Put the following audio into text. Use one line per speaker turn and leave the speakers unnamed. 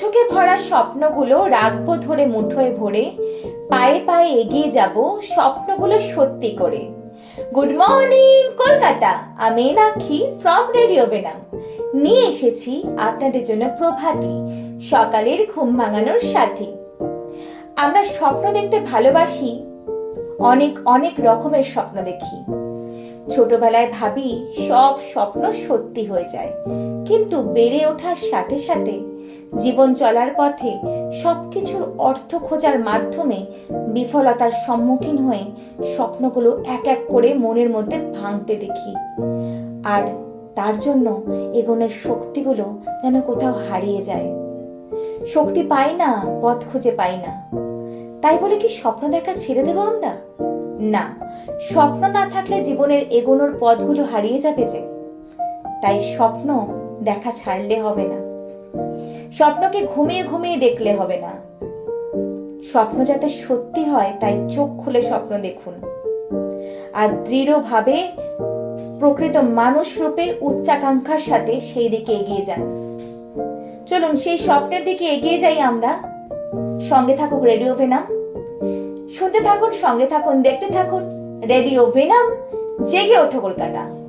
ঝকঝকে ভরা স্বপ্নগুলো রাখব ধরে মুঠোয় ভরে, পায়ে পায়ে এগিয়ে যাব স্বপ্নগুলো সত্যি করে। গুড মর্নিং কলকাতা আমি নাক্ষী ফ্রম রেডিও বেনাম নিয়ে এসেছি আপনাদের জন্য প্রভাতী, সকালের ঘুম ভাঙানোর সাথে। আমরা স্বপ্ন দেখতে ভালোবাসি, অনেক অনেক রকমের স্বপ্ন দেখি। ছোটবেলায় ভাবি সব স্বপ্ন সত্যি হয়ে যায়, কিন্তু বেড়ে ওঠার সাথে সাথে জীবন চলার পথে সবকিছুর অর্থ খোঁজার মাধ্যমে বিফলতার সম্মুখীন হয়ে স্বপ্নগুলো এক এক করে মনের মধ্যে ভাঙতে দেখি। আর তার জন্য এগোনের শক্তিগুলো যেন কোথাও হারিয়ে যায়। শক্তি পাই না, পথ খুঁজে পাই না। তাই বলে কি স্বপ্ন দেখা ছেড়ে দেবো আমরা? না, স্বপ্ন না থাকলে জীবনের এগোনোর পথগুলো হারিয়ে যাবে যে। তাই স্বপ্ন দেখা ছাড়লে হবে না। স্বপ্নকে ঘুমিয়ে ঘুমিয়ে দেখলে হবে না। স্বপ্ন যাতে সত্যি হয়, তাই চোখ খুলে স্বপ্ন দেখুন। আর দৃঢ়ভাবে প্রকৃত মানুষ রূপে উচ্চাকাঙ্ক্ষার সাথে সেই দিকে এগিয়ে যান। চলুন, সেই স্বপ্নের দিকে এগিয়ে যাই আমরা। সঙ্গে থাকুক রেডিও ভেনাম। শুনতে থাকুন, সঙ্গে থাকুন, দেখতে থাকুন রেডিও ভেনাম। জেগে ওঠো কলকাতা।